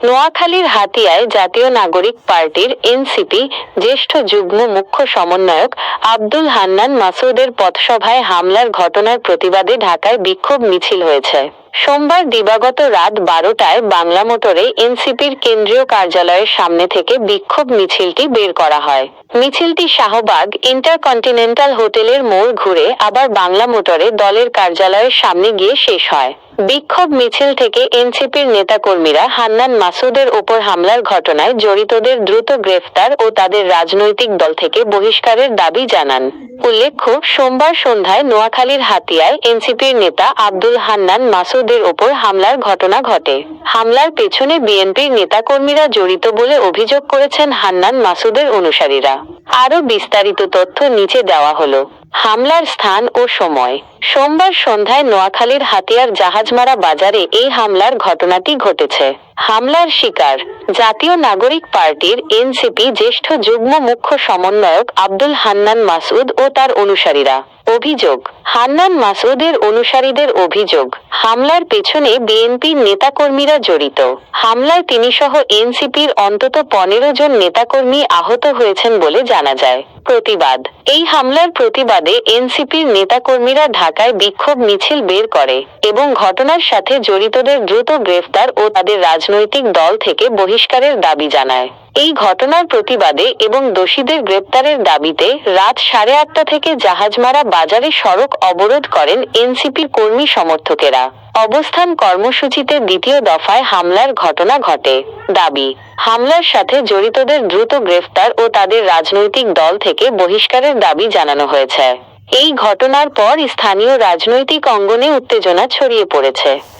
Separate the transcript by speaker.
Speaker 1: নোয়াখালীর হাতিয়ায় জাতীয় নাগরিক পার্টির এনসিপি জ্যেষ্ঠ যুগ্ম মুখ্য সমন্বয়ক আব্দুল হান্নান মাসুদের পথসভায় হামলার ঘটনার প্রতিবাদে ঢাকায় বিক্ষোভ মিছিল হয়েছে। সোমবার দিবাগত রাত বারোটায় বাংলা মোটরে এনসিপির কেন্দ্রীয় কার্যালয়ের সামনে থেকে বিক্ষোভ মিছিলটি বের করা হয়। মিছিলটি শাহবাগ ইন্টারকন্টিনেন্টাল হোটেলের মোড় ঘুরে আবার বাংলা মোটরে দলের কার্যালয়ের সামনে গিয়ে শেষ হয়। বিক্ষোভ মিছিল থেকে এনসিপির নেতাকর্মীরা হান্নান মাসুদের ওপর হামলার ঘটনায় জড়িতদের দ্রুত গ্রেফতার ও তাদের রাজনৈতিক দল থেকে বহিষ্কারের দাবি জানান। উল্লেখ্য, সোমবার সন্ধ্যায় নোয়াখালীর হাতিয়ায় এনসিপির নেতা আব্দুল হান্নান মাসুদের ওপর হামলার ঘটনা ঘটে। হামলার পেছনে বিএনপির নেতাকর্মীরা জড়িত বলে অভিযোগ করেছেন হান্নান মাসুদের অনুসারীরা। আরও বিস্তারিত তথ্য নিচে দেওয়া হলো। হামলার স্থান ও সময়। সোমবার সন্ধ্যায় নোয়াখালীর হাতিয়ার জাহাজমারা বাজারে এই হামলার ঘটনাটি ঘটেছে। হামলার শিকার জাতীয় নাগরিক পার্টির এনসিপি জ্যেষ্ঠ যুগ্ম মুখ্য সমন্বয়ক আব্দুল হান্নান মাসুদ ও তার অনুসারীরা। অভিযোগ। হান্নান মাসুদের অনুসারীদের অভিযোগ। হামলার পেছনে বিএনপির নেতাকর্মীরা জড়িত। হামলায় তিনি সহ এনসিপির অন্তত পনেরো জন নেতাকর্মী আহত হয়েছেন বলে জানা যায়। প্রতিবাদ। এই হামলার প্রতিবাদে এনসিপির নেতাকর্মীরা ঢাকায় বিক্ষোভ মিছিল বের করে এবং ঘটনার সাথে জড়িতদের দ্রুত গ্রেফতার ও তাদের রাজনৈতিক দল থেকে বহিষ্কারের দাবি জানায়। এই ঘটনার প্রতিবাদে এবং দোষীদের গ্রেপ্তারের দাবিতে রাত সাড়ে আটটা থেকে জাহাজমারা বাজারে সড়ক অবরোধ করেন এনসিপির কর্মী সমর্থকেরা। অবস্থান কর্মসূচিতে দ্বিতীয় দফায় হামলার ঘটনা ঘটে। দাবি, হামলার সাথে জড়িতদের দ্রুত গ্রেফতার ও তাদের রাজনৈতিক দল থেকে বহিষ্কারের দাবি জানানো হয়েছে। এই ঘটনার পর স্থানীয় রাজনৈতিক অঙ্গনে উত্তেজনা ছড়িয়ে পড়েছে।